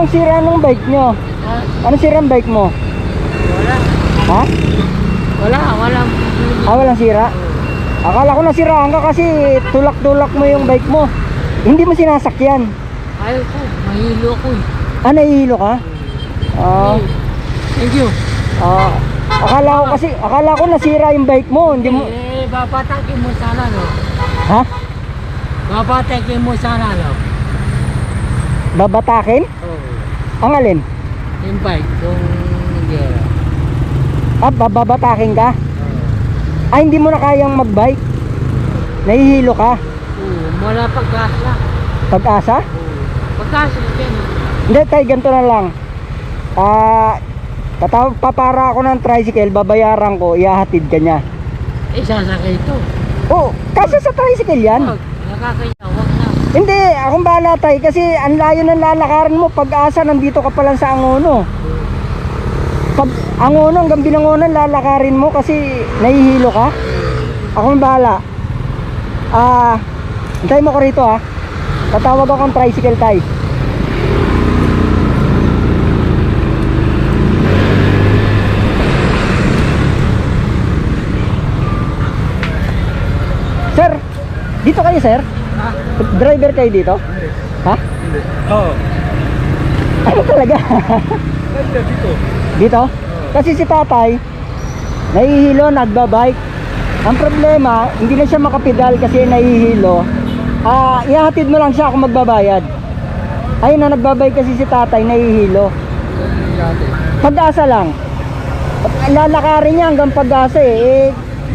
Anong sira ng bike nyo? Ha? Anong sira ng bike mo? Wala. Ha? Wala, wala. Ah, walang sira? Akala ko nasiraan ka kasi tulak-tulak mo yung bike mo. Hindi mo sinasakyan. Ayaw ko, mahilo ko eh. Ah, nahihilo ka? Ah, Thank you. ah, akala ko kasi, akala ko nasira yung bike mo. Hindi mo, Eh, babatakin mo sana, no? ha? Babatakin mo sana, no? Babatakin? Oo. Ang alin? Yung bike, yung gera. Ah, babatakin ka? Oo. Ah, hindi mo na kayang magbike? Nahihilo ka? Oo, wala pagkasa. Pag-asa? Oo. Pagkasa din. Hindi, tay, ganito na lang. Ah, tataw papara ako ng tricycle, babayaran ko, ihahatid ka niya. Eh, sasakay ito. Oh, kasi sa tricycle yan. Wag, nakakaya. Hindi, akong bahala tay, kasi ang layo ng lalakarin mo, pag-asa, nandito ka pa lang sa Angono. Pag Angono, hanggang Binangonan, lalakarin mo kasi nahihilo ka. Akong bahala. Ah, hintay mo ko rito ha. Tatawag akong tricycle tay. Sir, dito kayo sir? Driver kayo dito? Ha? Oo. Ano talaga? Dito. dito? Kasi si tatay, nahihilo, nagbabike. Ang problema, hindi na siya makapedal kasi nahihilo. Ah, ihahatid mo lang siya kung magbabayad. Ayun na, nagbabike kasi si tatay, nahihilo. Pag-asa lang. Lalakarin niya hanggang pag-asa eh. eh.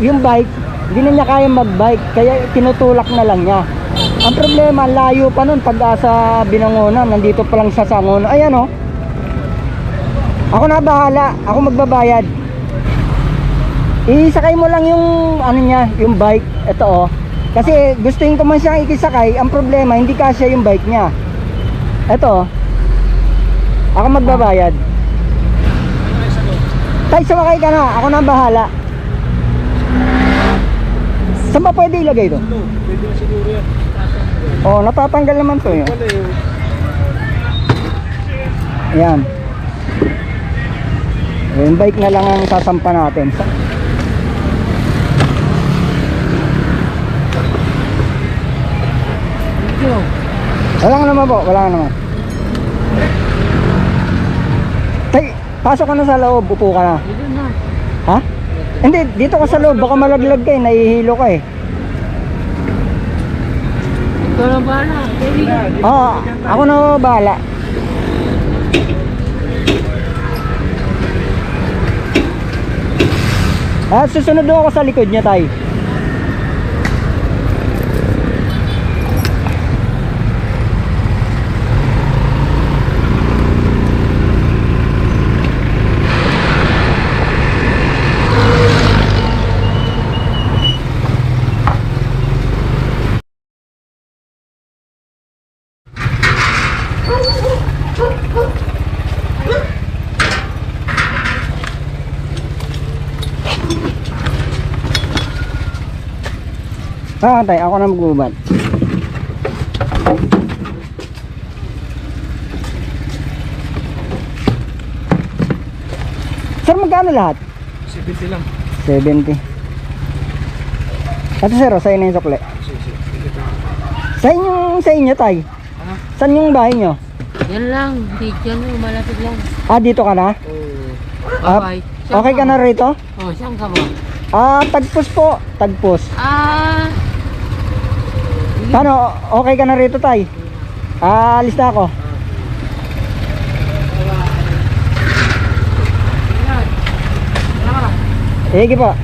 Yung bike, hindi na niya kaya mag-bike. Kaya tinutulak na lang niya. Ang problema, layo pa nun pag-asa binangonan. Nandito pa lang siya sa Angono. Ayan oh. Ako na bahala. Ako magbabayad. Isakay mo lang yung ano niya, yung bike. Ito oh. Kasi gustuin ko man siyang ikisakay. Ang problema, hindi kasya yung bike niya. Ito oh. Ako magbabayad. Tay, sumakay ka na. Ako na bahala. Saan ba pwede ilagay? Ito, pwede na siguro yan. Oh, natatanggal naman to yun. Ayan. Yung bike na lang ang sasampa natin. Wala nga naman po, wala nga naman. Tay, pasok ka na sa loob, upo ka na. Ha? Hindi, dito ka sa loob, baka malaglag ka eh, nahihilo ka eh. Ikaw na bahala. Oo, ako na bahala. Ah, susunod ako sa likod niya, tay. Ah, tay, ako na magubad. Sir, magkano lahat? 70 lang. 70. Ito sir, oh, sa inyo yung sukle. Sige. Sa inyo, sa inyo tay. Ano? Saan yung bahay nyo? Yan lang. Dyan mo. Malapit lang. Ah, dito ka na? Oo. Ah, Bye-bye. Saan Okay ka na rito? Oh, saan ka ba? Ah, tagpos po. Tagpos. Ah. Paano? Okay ka na rito tay? Ah, alis na ako. Sige po.